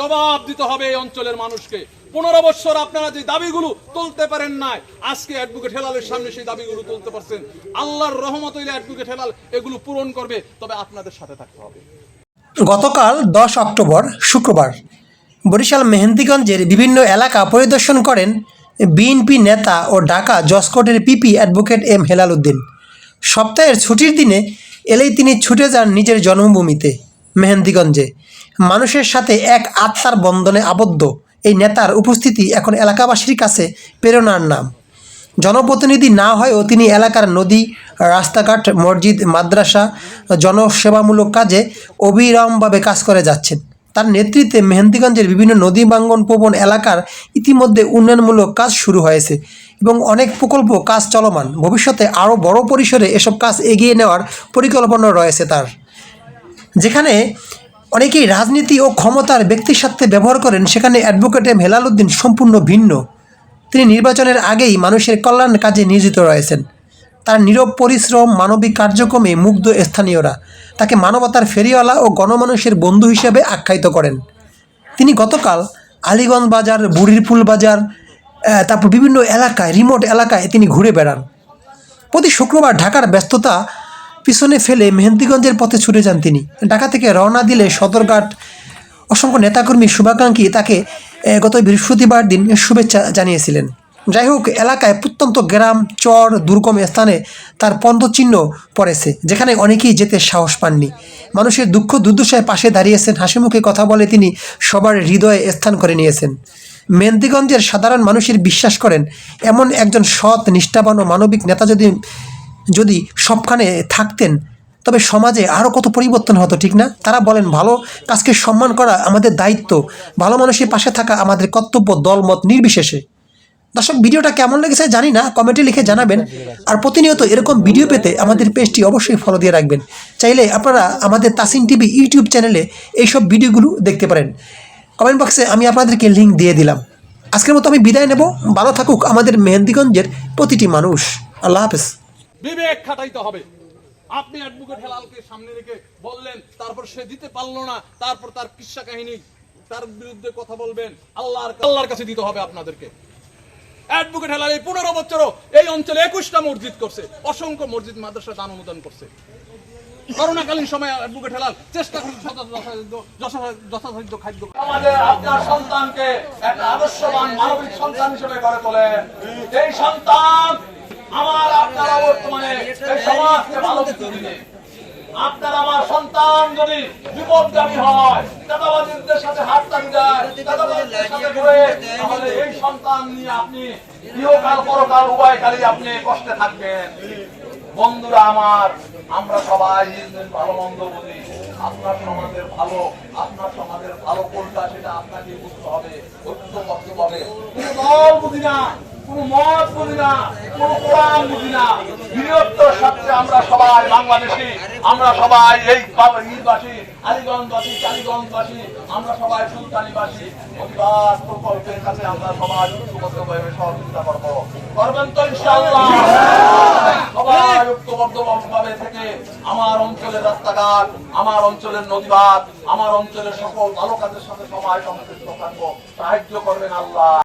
জবাব দিতে হবে এই অঞ্চলের মানুষকে। পনেরো বছর আপনারা যে দাবিগুলো তুলতে পারেন নাই, আজকে অ্যাডভোকেট হেলালের সামনে সেই দাবিগুলো তুলতে পারছেন। আল্লাহর রহমত হইলে অ্যাডভোকেট হেলাল এগুলো পূরণ করবে, তবে আপনাদের সাথে থাকতে হবে। গতকাল দশ অক্টোবর, শুক্রবার, বরিশাল মেহেন্দিগঞ্জের বিভিন্ন এলাকা পরিদর্শন করেন বিএনপি নেতা ও Dhaka জসকোটের PP advocate M Helal Uddin. সপ্তাহের ছুটির দিনে এলেই তিনি ছুটে যান নিজের জন্মভূমিতে। মেহেন্দিগঞ্জে। মানুষের সাথে এক আত্মার বন্ধনে আবদ্ধ এই নেতার উপস্থিতি এখন এলাকাবাসীর কাছে প্রেরণার নাম। জনপ্রতিনিধি না হয়েও তিনি এলাকার নদী, রাস্তাঘাট, মসজিদ, মাদ্রাসা, জনসেবামূলক কাজে অবিরামভাবে কাজ করে যাচ্ছেন। তার নেতৃত্বে মেহেন্দিগঞ্জের বিভিন্ন নদী বাঙ্গন প্রবণ এলাকার ইতিমধ্যে উন্নয়নমূলক কাজ শুরু হয়েছে এবং অনেক প্রকল্প কাজ চলমান। ভবিষ্যতে আরও বড় পরিসরে এসব কাজ এগিয়ে নেওয়ার পরিকল্পনা রয়েছে তার। যেখানে অনেকেই রাজনীতি ও ক্ষমতার ব্যক্তির সাথে ব্যবহার করেন, সেখানে অ্যাডভোকেট এম হেলাল উদ্দিন সম্পূর্ণ ভিন্ন। তিনি নির্বাচনের আগেই মানুষের কল্যাণ কাজে নিয়োজিত রয়েছেন। তার নীরব পরিশ্রম, মানবিক কার্যক্রমে মুগ্ধ স্থানীয়রা। তাকে মানবতার ফেরিওয়ালা ও গণমানুষের বন্ধু হিসেবে আখ্যায়িত করেন। তিনি গতকাল আলিগঞ্জ বাজার, বুড়িরপুল বাজার তারপর বিভিন্ন এলাকায় রিমোট এলাকায় তিনি ঘুরে বেড়ান। প্রতি শুক্রবার ঢাকার ব্যস্ততা পিছনে ফেলে মেহেন্দিগঞ্জের পথে ছুটে যান তিনি। ঢাকা থেকে রওনা দিলে সদরঘাট অসংখ্য নেতাকর্মী শুভাকাঙ্ক্ষী তাকে গত বৃহস্পতিবার দিন শুভেচ্ছা জানিয়েছিলেন। যাই হোক, এলাকায় প্রত্যন্ত গ্রাম, চর, দুর্গম স্থানে তার পন্দচিহ্ন পড়েছে, যেখানে অনেকেই যেতে সাহস পাননি। মানুষের দুঃখ দুর্দশায় পাশে দাঁড়িয়েছেন, হাসিমুখে কথা বলে তিনি সবার হৃদয়ে স্থান করে নিয়েছেন। মেহেন্দিগঞ্জের সাধারণ মানুষের বিশ্বাস করেন, এমন একজন সৎ, নিষ্ঠাবান ও মানবিক নেতা যদি যদি সবখানে থাকতেন, তবে সমাজে আরও কত পরিবর্তন হতো, ঠিক না? তারা বলেন, ভালো কাজকে সম্মান করা আমাদের দায়িত্ব, ভালো মানুষের পাশে থাকা আমাদের কর্তব্য, দলমত নির্বিশেষে। দর্শক, ভিডিওটা কেমন লেগেছে জানি না, কমেন্টে লিখে জানাবেন। আর প্রতিনিয়ত এরকম ভিডিও পেতে আমাদের পেজটি অবশ্যই ফলো দিয়ে রাখবেন। চাইলে আপনারা আমাদের তাসিন টিভি ইউটিউব চ্যানেলে এইসব ভিডিওগুলো দেখতে পারেন। কমেন্ট বক্সে আমি আপনাদেরকে লিঙ্ক দিয়ে দিলাম। আজকের মতো আমি বিদায় নেব। ভালো থাকুক আমাদের মেহেন্দিগঞ্জের প্রতিটি মানুষ। আল্লাহ হাফেজ। বিবেক খাটাইতে হবে। আপনি অ্যাডভোকেট হেলালকে সামনে রেখে বললেন, তারপর সে দিতে পারল না, তারপর তার কিস্সা কাহিনী, তার বিরুদ্ধে কথা বলবেন, আল্লাহর আল্লাহর কাছে দিতে হবে আপনাদেরকে। অ্যাডভোকেট হেলাল এই পনেরো বছরও এই অঞ্চলে একুশটা মসজিদ করছে, অসংখ্য মসজিদ মাদ্রাসা দান অনুদান করছে। করোনাকালীন সময় অ্যাডভোকেট হেলাল চেষ্টা করছে যথাসাধ্য খাদ্য আমাদের আপনার সন্তানকে একটা আদর্শবান মানবিক সন্তান হিসেবে গড়ে তোলেন। এই সন্তান আমার আপনার বর্তমানে এই সমাজকে ভালো কিছু দিবে আপনার আমার সন্তান যদি বিপদগামী হয়, দাদাবাজিদের সাথে হাত টানি যায় দাদাবাজিদের সাথে ঘুরে, তাহলে এই সন্তান নিয়ে আপনি ইহকাল পরকাল উভয়কালই আপনি কষ্টে থাকবেন। বন্ধুরা আমার, আমরা সবাই ভালো, মন্দ বুঝি। আপনার সমাজের ভালো, আপনার সমাজের ভালো কোনটা সেটা আপনাকে বুঝতে হবে ঐক্যবদ্ধ হবে। কোনো দল বুঝি না। কোনো মত বুঝি না, কোনো কোরআন বুঝি না। বৃহত্তর সত্ত্বে আমরা সবাই বাংলাদেশি, আমরা সবাই এই ঈদবাসী আলীগঞ্জবাসী কালীগঞ্জবাসী আমরা সবাই সুলতানিবাসী। প্রকল্পের কাছে আমরা সবাই সহযোগিতা করব। করবেন তো ইনশাআল্লাহ। সবাই ঐক্যবদ্ধভাবে থেকে আমার অঞ্চলের রাস্তাঘাট, আমার অঞ্চলের নদীবাদ, আমার অঞ্চলের সকল ভালো কাজের সাথে সবাই সম্পৃক্ত থাকব। সাহায্য করবেন আল্লাহ।